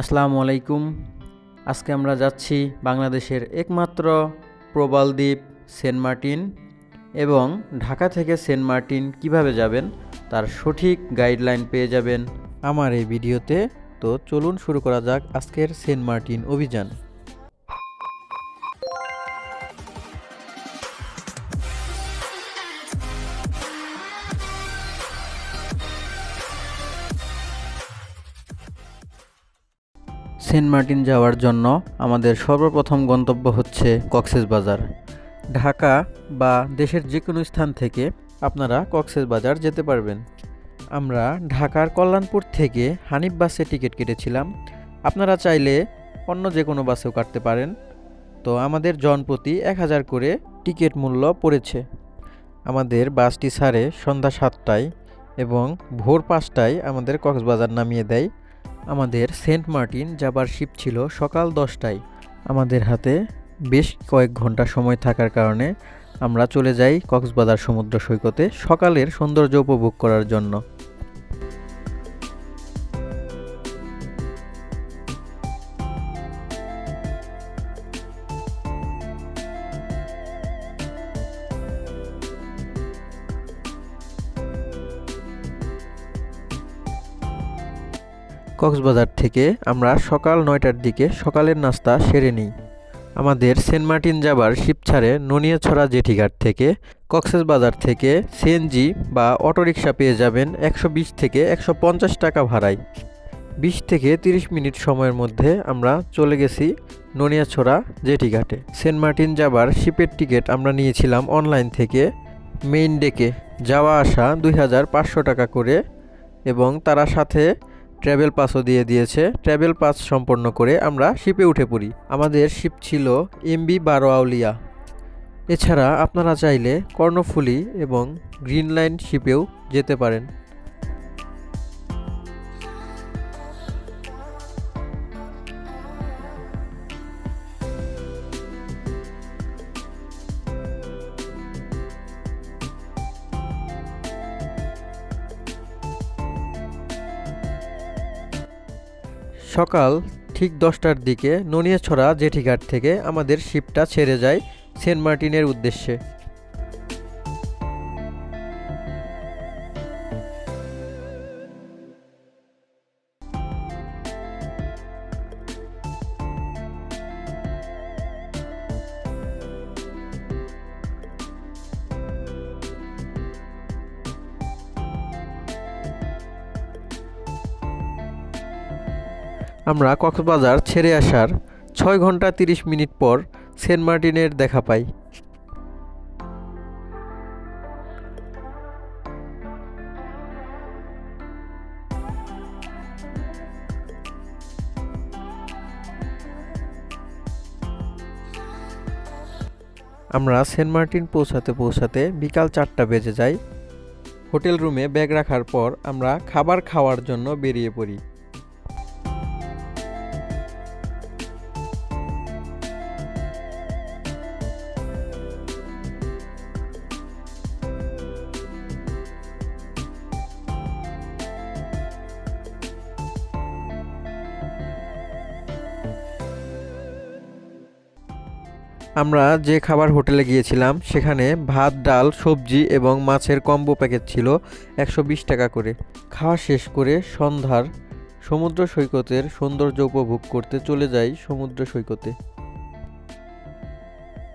আসসালামু আলাইকুম। আজকে আমরা যাচ্ছি বাংলাদেশের একমাত্র প্রবালদ্বীপ সেন্ট মার্টিন এবং ঢাকা থেকে সেন্ট মার্টিন কীভাবে যাবেন তার সঠিক গাইডলাইন পেয়ে যাবেন আমার এই ভিডিওতে। তো চলুন শুরু করা যাক আজকের সেন্ট মার্টিন অভিযান। সেন্ট মার্টিন যাওয়ার জন্য আমাদের সর্বপ্রথম গন্তব্য হচ্ছে কক্সেস বাজার। ঢাকা বা দেশের যে কোনো স্থান থেকে আপনারা কক্সেস বাজার যেতে পারবেন। আমরা ঢাকার কল্যাণপুর থেকে হানিফ বাসে টিকিট কেটেছিলাম। আপনারা চাইলে অন্য যে কোনো বাসেও কাটতে পারেন। তো আমাদের জনপ্রতি এক হাজার করে টিকিট মূল্য পড়েছে। আমাদের বাসটি ছাড়ে সন্ধ্যা সাতটায় এবং ভোর পাঁচটায় আমাদের কক্সবাজার নামিয়ে দেয়। আমাদের সেন্ট মার্টিন যাবার শিপ ছিল সকাল দশটায়। আমাদের হাতে বেশ কয়েক ঘণ্টা সময় থাকার কারণে আমরা চলে যাই কক্সবাজার সমুদ্র সৈকতে সকালের সৌন্দর্য উপভোগ করার জন্য। কক্সবাজার থেকে আমরা সকাল নয়টার দিকে সকালের নাস্তা সেরে নিই। আমাদের সেন্ট মার্টিন যাবার শিপ ছাড়ে ননিয়াছড়া জেঠিঘাট থেকে কক্সেস বাজার থেকে সিএনজি বা অটোরিকশা পেয়ে যাবেন একশো বিশ থেকে একশো পঞ্চাশ টাকা ভাড়ায়। বিশ থেকে তিরিশ মিনিট সময়ের মধ্যে আমরা চলে গেছি ননিয়াছড়া জেঠিঘাটে। সেন্ট মার্টিন যাবার শিপের টিকিট আমরা নিয়েছিলাম অনলাইন থেকে। মেইন ডেকে যাওয়া আসা দুই হাজার পাঁচশো টাকা করে এবং তারা সাথে ট্র্যাভেল পাসও দিয়ে দিয়েছে। ট্রাভেল পাস সম্পন্ন করে আমরা শিপে উঠে পড়ি। আমাদের শিপ ছিল এমবি বারো আউলিয়া এছাড়া আপনারা চাইলে কর্ণফুলি এবং গ্রিন লাইন শিপেও যেতে পারেন। সকাল ঠিক দশটার দিকে ননিয়াছড়া জেঠিঘাট থেকে আমাদের শিপটা ছেড়ে যায় সেন্ট মার্টিনের উদ্দেশ্যে। আমরা কক্সবাজার ছেড়ে আসার ছয় ঘণ্টা তিরিশ মিনিট পর সেন্ট মার্টিনের দেখা পাই। আমরা সেন্ট মার্টিন পৌঁছাতে পৌঁছাতে বিকাল চারটা বেজে যায়। হোটেল রুমে ব্যাগ রাখার পর আমরা খাবার খাওয়ার জন্য বেরিয়ে পড়ি। আমরা যে খাবার হোটেলে গিয়েছিলাম, সেখানে ভাত, ডাল, সবজি এবং মাছের কম্বো প্যাকেট ছিল একশো বিশ টাকা করে। খাওয়া শেষ করে সন্ধ্যার সমুদ্র সৈকতের সৌন্দর্য উপভোগ করতে চলে যাই সমুদ্র সৈকতে।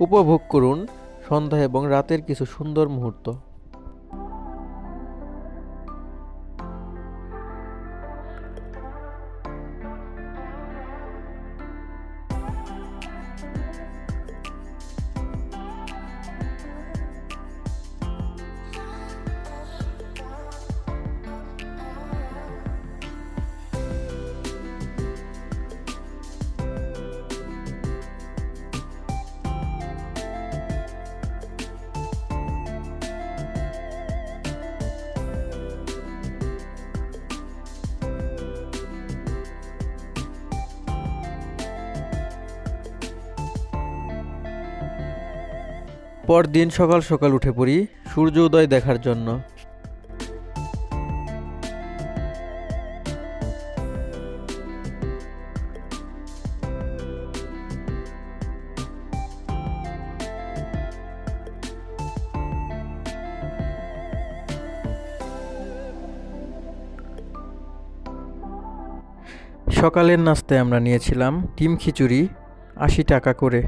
উপভোগ করুন সন্ধ্যা এবং রাতের কিছু সুন্দর মুহূর্ত। পরদিন সকাল সকাল উঠে পড়ি সূর্য উদয় দেখার জন্য। সকালের নাস্তায় আমরা নিয়েছিলাম ডিম খিচুড়ি আশি টাকা করে।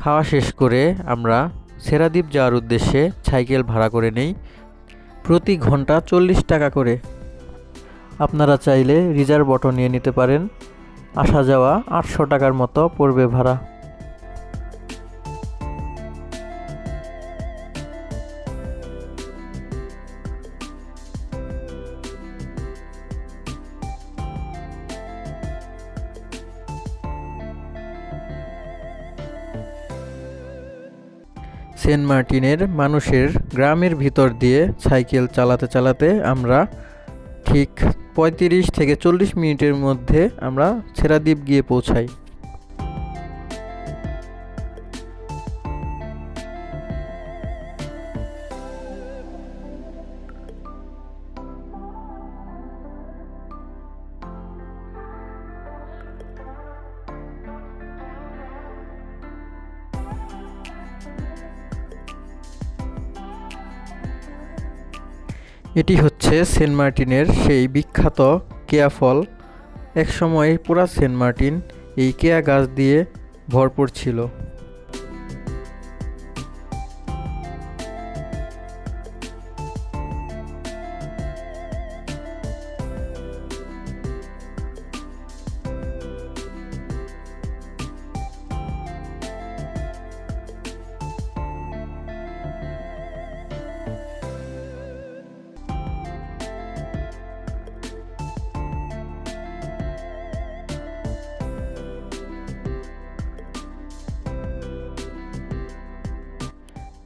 খাওয়া শেষ করে আমরা সেরাদ্বীপ যাওয়ার উদ্দেশ্যে সাইকেল ভাড়া করে নেই। প্রতি ঘণ্টা চল্লিশ টাকা করে। আপনারা চাইলে রিজার্ভ অটো নিয়ে নিতে পারেন। আসা যাওয়া আটশো টাকার মতো পড়বে ভাড়া। সেন্ট মার্টিনের মানুষের গ্রামের ভিতর দিয়ে সাইকেল চালাতে চালাতে আমরা ঠিক পঁয়ত্রিশ থেকে চল্লিশ মিনিটের মধ্যে আমরা ছেড়াদ্বীপ গিয়ে পৌঁছাই। এটি হচ্ছে সেন্ট মার্টিনের সেই বিখ্যাত কেয়া ফল। একসময় পুরা সেন্ট মার্টিন এই কেয়া গাছ দিয়ে ভরপুর ছিল।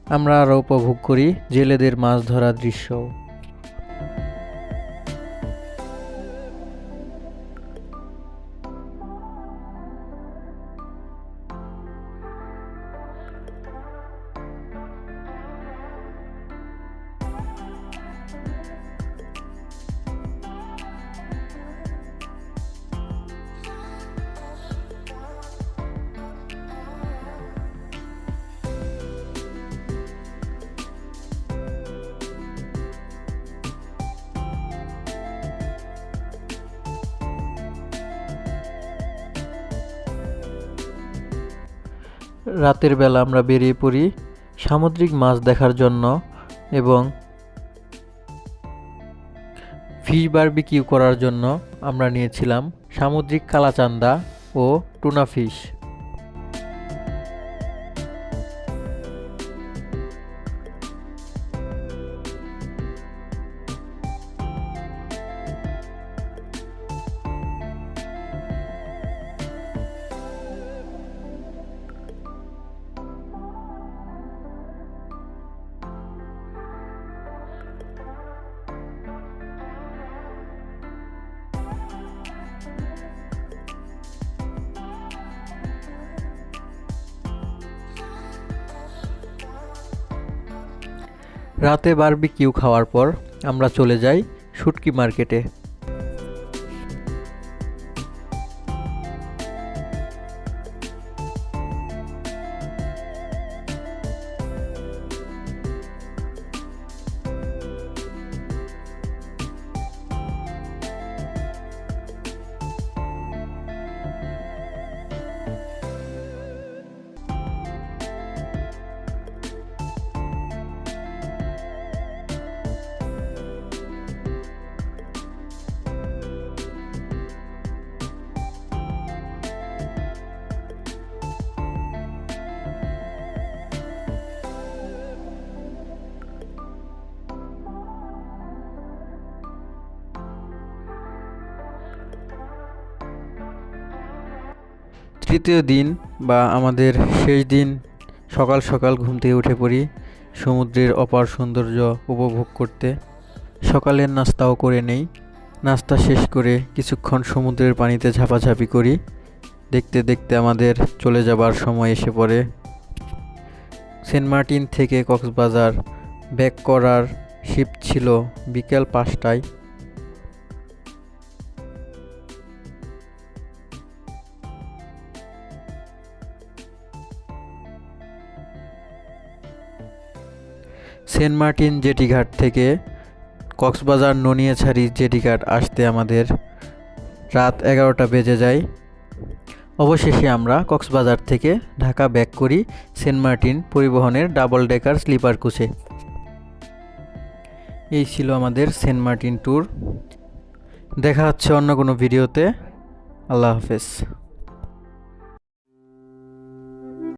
আমরা আরও উপভোগ করি জেলেদের মাছ ধরার দৃশ্য। রাতের বেলা আমরা বেরিয়ে পড়ি সামুদ্রিক মাছ দেখার জন্য এবং ফিশ বারবিকিউ করার জন্য আমরা নিয়েছিলাম সামুদ্রিক কালাচান্দা ও টুনা ফিশ। রাতে বারবিকিউ খাওয়ার পর আমরা চলে যাই শুটকি মার্কেটে। তৃতীয় দিন বা আমাদের শেষ দিন সকাল সকাল ঘুম থেকে উঠে পড়ি সমুদ্রের অপার সৌন্দর্য উপভোগ করতে। সকালের নাস্তাও করে নেই। নাস্তা শেষ করে কিছুক্ষণ সমুদ্রের পানিতে ঝাপাঝাপি করি। দেখতে দেখতে আমাদের চলে যাবার সময় এসে পড়ে। সেন্ট মার্টিন থেকে কক্সবাজার ব্যাক করার শিপ ছিল বিকেল পাঁচটায়। সেন্ট মার্টিন জেটিঘাট থেকে কক্সবাজার ননিয়াছড়ি জেটিঘাট আসতে আমাদের রাত এগারোটা বেজে যায়। অবশেষে আমরা কক্সবাজার থেকে ঢাকা ব্যাক করি সেন্ট মার্টিন পরিবহনের ডাবল ডেকার স্লিপার কোচে। এই ছিল আমাদের সেন্ট মার্টিন ট্যুর। দেখা হচ্ছে অন্য কোনো ভিডিওতে। আল্লাহ হাফেজ।